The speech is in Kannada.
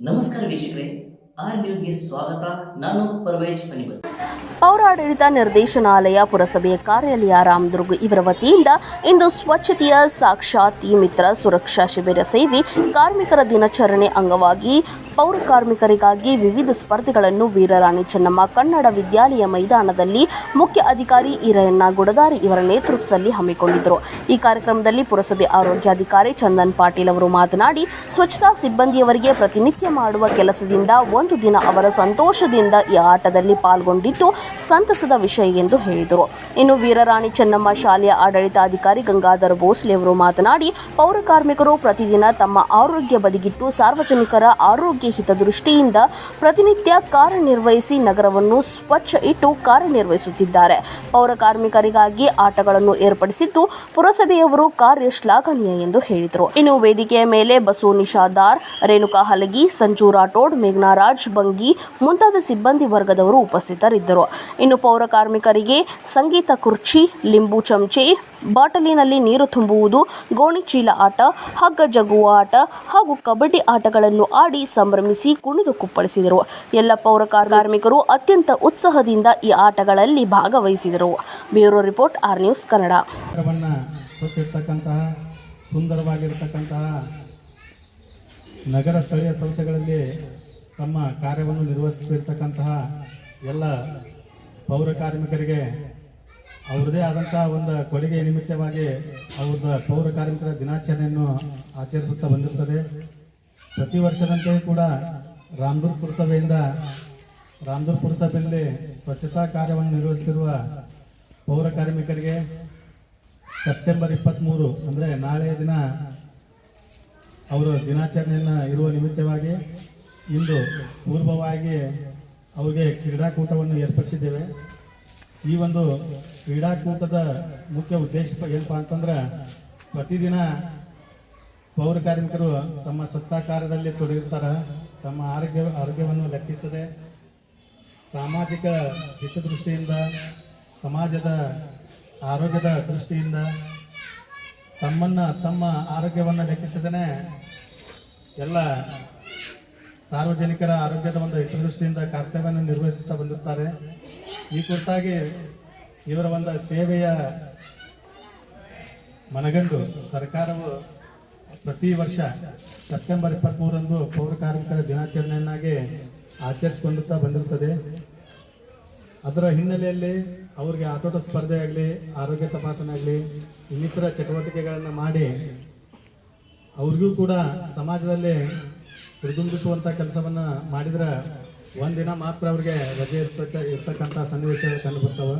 ನಮಸ್ಕಾರ ವೀಕ್ಷಕರೇ ಆರ್ ನ್ಯೂಸ್ಗೆ ಸ್ವಾಗತ. ನಾನು ಪರ್ವೇಜ್ ಪನಿಬತ್ ಪೌರಾಡಳಿತ ನಿರ್ದೇಶನಾಲಯ ಪುರಸಭೆಯ ಕಾರ್ಯಾಲಯ ರಾಮದುರ್ಗ ಇವರ ವತಿಯಿಂದ ಇಂದು ಸ್ವಚ್ಛತೆಯ ಸಾಕ್ಷಾತಿ ಮಿತ್ರ ಸುರಕ್ಷಾ ಶಿಬಿರ ಸೇವೆ ಕಾರ್ಮಿಕರ ದಿನಾಚರಣೆ ಅಂಗವಾಗಿ ಪೌರ ಕಾರ್ಮಿಕರಿಗಾಗಿ ವಿವಿಧ ಸ್ಪರ್ಧೆಗಳನ್ನು ವೀರರಾಣಿ ಚೆನ್ನಮ್ಮ ಕನ್ನಡ ವಿದ್ಯಾಲಯ ಮೈದಾನದಲ್ಲಿ ಮುಖ್ಯ ಅಧಿಕಾರಿ ಈರಣ್ಣ ಗುಡದಾರಿ ಇವರ ನೇತೃತ್ವದಲ್ಲಿ ಹಮ್ಮಿಕೊಂಡಿದ್ದರು. ಈ ಕಾರ್ಯಕ್ರಮದಲ್ಲಿ ಪುರಸಭೆ ಆರೋಗ್ಯಾಧಿಕಾರಿ ಚಂದನ್ ಪಾಟೀಲ್ ಅವರು ಮಾತನಾಡಿ, ಸ್ವಚ್ಛತಾ ಸಿಬ್ಬಂದಿಯವರಿಗೆ ಪ್ರತಿನಿತ್ಯ ಮಾಡುವ ಕೆಲಸದಿಂದ ಒಂದು ದಿನ ಅವರ ಸಂತೋಷದಿಂದ ಈ ಆಟದಲ್ಲಿ ಪಾಲ್ಗೊಂಡಿದ್ದು ಸಂತಸದ ವಿಷಯ ಎಂದು ಹೇಳಿದರು. ಇನ್ನು ವೀರರಾಣಿ ಚೆನ್ನಮ್ಮ ಶಾಲೆಯ ಆಡಳಿತಾಧಿಕಾರಿ ಗಂಗಾಧರ ಭೋಸ್ಲೆ ಅವರು ಮಾತನಾಡಿ, ಪೌರ ಕಾರ್ಮಿಕರು ಪ್ರತಿದಿನ ತಮ್ಮ ಆರೋಗ್ಯ ಬದಿಗಿಟ್ಟು ಸಾರ್ವಜನಿಕರ ಆರೋಗ್ಯ ಹಿತದೃಷ್ಟಿಯಿಂದ ಪ್ರತಿನಿತ್ಯ ಕಾರ್ಯನಿರ್ವಹಿಸಿ ನಗರವನ್ನು ಸ್ವಚ್ಛ ಇಟ್ಟು ಕಾರ್ಯನಿರ್ವಹಿಸುತ್ತಿದ್ದಾರೆ. ಪೌರ ಕಾರ್ಮಿಕರಿಗಾಗಿ ಆಟಗಳನ್ನು ಏರ್ಪಡಿಸಿದ್ದು ಪುರಸಭೆಯವರು ಕಾರ್ಯ ಶ್ಲಾಘನೀಯ ಎಂದು ಹೇಳಿದರು. ಇನ್ನು ವೇದಿಕೆಯ ಮೇಲೆ ಬಸು ನಿಷಾದಾರ್, ರೇಣುಕಾ ಹಲಗಿ, ಸಂಜು ರಾಠೋಡ್, ಮೇಘನಾರಾಜ್ ಬಂಗಿ ಮುಂತಾದ ಸಿಬ್ಬಂದಿ ವರ್ಗದವರು ಉಪಸ್ಥಿತರಿದ್ದರು. ಇನ್ನು ಪೌರ ಕಾರ್ಮಿಕರಿಗೆ ಸಂಗೀತ ಕುರ್ಚಿ, ಲಿಂಬು ಚಮಚೆ ಬಾಟಲಿನಲ್ಲಿ ನೀರು ತುಂಬುವುದು, ಗೋಣಿಚೀಲ ಆಟ, ಹಗ್ಗ ಜಗುವ ಆಟ ಹಾಗೂ ಕಬಡ್ಡಿ ಆಟಗಳನ್ನು ಆಡಿ ಸಂಭ್ರಮಿಸಿ ಕುಣಿದು ಕುಪ್ಪಳಿಸಿದರು. ಎಲ್ಲ ಪೌರ ಕಾರ್- ಕಾರ್ಮಿಕರು ಅತ್ಯಂತ ಉತ್ಸಾಹದಿಂದ ಈ ಆಟಗಳಲ್ಲಿ ಭಾಗವಹಿಸಿದರು. Bureau report, R news Kannada. ನಗರ ಸ್ಥಳೀಯ ಸಂಸ್ಥೆಗಳಲ್ಲಿ ತಮ್ಮ ಕಾರ್ಯವನ್ನು ನಿರ್ವಹಿಸುತ್ತಿರ್ತಕ್ಕಂತಹ ಎಲ್ಲ ಪೌರ ಕಾರ್ಮಿಕರಿಗೆ ಅವ್ರದ್ದೇ ಆದಂತಹ ಒಂದು ಕೊಡುಗೆ ನಿಮಿತ್ತವಾಗಿ ಅವ್ರದ ಪೌರ ಕಾರ್ಮಿಕರ ದಿನಾಚರಣೆಯನ್ನು ಆಚರಿಸುತ್ತಾ ಬಂದಿರ್ತದೆ ಪ್ರತಿ ವರ್ಷದಂತೆ ಕೂಡ ರಾಮದುರ್ಗ ಪುರಸಭೆಯಿಂದ, ರಾಮದುರ್ಗ ಪುರಸಭೆಯಲ್ಲಿ ಸ್ವಚ್ಛತಾ ಕಾರ್ಯವನ್ನು ನಿರ್ವಹಿಸುತ್ತಿರುವ ಪೌರ ಕಾರ್ಮಿಕರಿಗೆ ಸೆಪ್ಟೆಂಬರ್ ಇಪ್ಪತ್ತ್ಮೂರು ಅಂದರೆ ನಾಳೆಯ ದಿನ ಅವರ ದಿನಾಚರಣೆಯನ್ನು ಇರುವ ನಿಮಿತ್ತವಾಗಿ ಇಂದು ಪೂರ್ವವಾಗಿ ಅವರಿಗೆ ಕ್ರೀಡಾಕೂಟವನ್ನು ಏರ್ಪಡಿಸಿದ್ದೇವೆ. ಈ ಒಂದು ಕ್ರೀಡಾಕೂಟದ ಮುಖ್ಯ ಉದ್ದೇಶ ಏನಪ್ಪ ಅಂತಂದ್ರೆ ಪ್ರತಿದಿನ ಪೌರ ಕಾರ್ಮಿಕರು ತಮ್ಮ ಸತ್ತಾ ಕಾರ್ಯದಲ್ಲಿ ತೊಡಗಿರ್ತಾರೆ. ತಮ್ಮ ಆರೋಗ್ಯ, ಆರೋಗ್ಯವನ್ನು ಲೆಕ್ಕಿಸದೆ ಸಾಮಾಜಿಕ ಹಿತದೃಷ್ಟಿಯಿಂದ, ಸಮಾಜದ ಆರೋಗ್ಯದ ದೃಷ್ಟಿಯಿಂದ ತಮ್ಮನ್ನು ತಮ್ಮ ಆರೋಗ್ಯವನ್ನು ಲೆಕ್ಕಿಸದೇ ಎಲ್ಲ ಸಾರ್ವಜನಿಕರ ಆರೋಗ್ಯದ ಒಂದು ಹಿತದೃಷ್ಟಿಯಿಂದ ಕರ್ತವ್ಯವನ್ನು ನಿರ್ವಹಿಸುತ್ತಾ ಬಂದಿರ್ತಾರೆ. ಈ ಕುರಿತಾಗಿ ಇವರ ಒಂದು ಸೇವೆಯ ಮನಗಂಡು ಸರ್ಕಾರವು ಪ್ರತಿ ವರ್ಷ ಸೆಪ್ಟೆಂಬರ್ ಇಪ್ಪತ್ತ್ಮೂರಂದು ಪೌರ ಕಾರ್ಮಿಕರ ದಿನಾಚರಣೆಯನ್ನಾಗಿ ಆಚರಿಸಿಕೊಳ್ಳುತ್ತಾ ಬಂದಿರುತ್ತದೆ. ಅದರ ಹಿನ್ನೆಲೆಯಲ್ಲಿ ಅವ್ರಿಗೆ ಆಟೋಟ ಸ್ಪರ್ಧೆ ಆಗಲಿ, ಆರೋಗ್ಯ ತಪಾಸಣೆ ಆಗಲಿ, ಇನ್ನಿತರ ಚಟುವಟಿಕೆಗಳನ್ನು ಮಾಡಿ ಅವ್ರಿಗೂ ಕೂಡ ಸಮಾಜದಲ್ಲಿ ಹುರಿದುಂಬಿಸುವಂಥ ಕೆಲಸವನ್ನು ಮಾಡಿದ್ರೆ ಒಂದಿನ ಮಾತ್ರ ಅವ್ರಿಗೆ ರಜೆ ಇರ್ತಕ್ಕ ಇರ್ತಕ್ಕಂಥ ಸನ್ನಿವೇಶಗಳು ಕಂಡು ಬರ್ತಾವೆ.